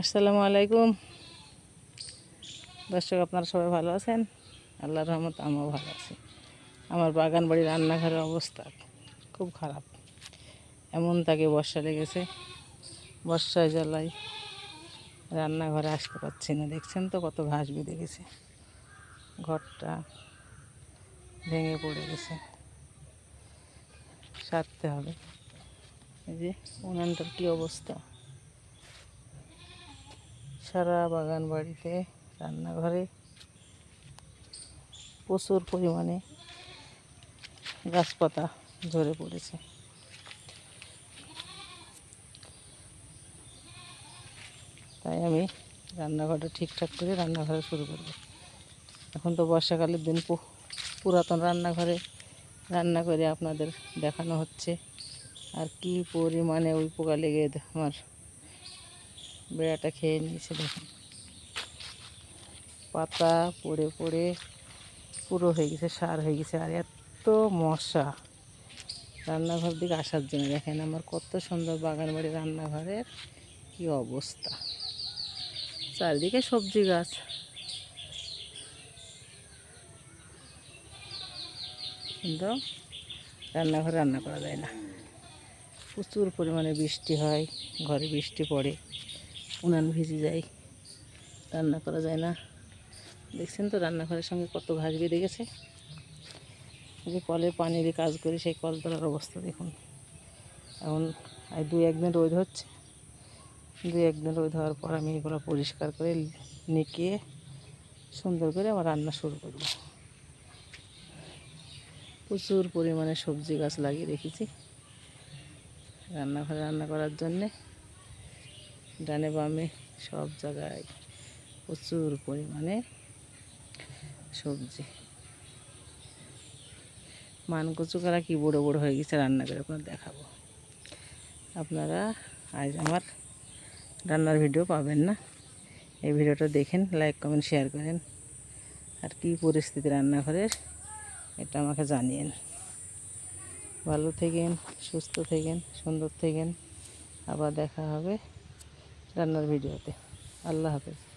আসসালামু আলাইকুম। দর্শক, আপনারা সবাই ভালো আছেন? আল্লাহর রহমত আমিও ভালো আছি। আমার বাগান বাড়ির রান্নাঘরের অবস্থা খুব খারাপ। এমন তাকে বর্ষা লেগেছে বর্ষায় জ্বালাই রান্নাঘরে আসতে পারছি না। দেখছেন তো কত ঘাস বেঁধে গেছে ঘরটা ভেঙে পড়ে গেছে। সারতে হবে। এই যে, উনানটার কী অবস্থা? সারা বাগান বাড়িতে, রান্নাঘরে প্রচুর পরিমাণে গাছপাতা ঝরে পড়েছে। তাই আমি রান্নাঘরটা ঠিকঠাক করে রান্নাঘরে শুরু করব। এখন তো বর্ষাকালের দিন পুরাতন রান্নাঘরে রান্না করে আপনাদের দেখানো হচ্ছে। আর কি পরিমাণে ওই পোকা লেগে আমার বেড়াটা খেয়ে নিয়েছে দেখুন পাতা পড়ে পড়ে পুরো হয়ে গেছে, সার হয়ে গেছে, আর এত মশা। রান্নাঘর দিকে আসার জন্য দেখেন আমার কত সুন্দর বাগান বাড়ি, রান্নাঘরের কি অবস্থা। চারিদিকে সবজি গাছ। কিন্তু রান্নাঘরে রান্না করা যায় না। প্রচুর পরিমাণে বৃষ্টি হয়, ঘরে বৃষ্টি পড়ে। উনান ভিজে যায়। রান্না করা যায় না। দেখছেন তো রান্নাঘরের সঙ্গে কত ঘাস বেঁধে গেছে। যে কলের পানি দিয়ে কাজ করি, সেই কল তোলার অবস্থা দেখুন। এখন আর দু একদিন রোদ হচ্ছে। দু একদিন রোদ হওয়ার পর আমি এগুলো পরিষ্কার করে নিকিয়ে সুন্দর করে আমার রান্না শুরু করব। প্রচুর পরিমাণে সবজি গাছ লাগিয়ে রেখেছি। রান্নাঘরে রান্না করার জন্যে ডানে বামে সব জায়গায় প্রচুর পরিমাণে সবজি। মান কচু করা কি বড়ো বড়ো হয়ে গেছে রান্না করে আপনার দেখাবো। আপনারা আজ আমার রান্নার ভিডিও পাবেন না। এই ভিডিওটা দেখেন লাইক কমেন্ট শেয়ার করেন। আর কি পরিস্থিতি রান্নাঘরের, এটা আমাকে জানিয়েন। ভালো থেকেন, সুস্থ থেকেন, সুন্দর থেকেন। আবার দেখা হবে। রান্নার ভিডিওতে। আল্লাহ হাফেজ।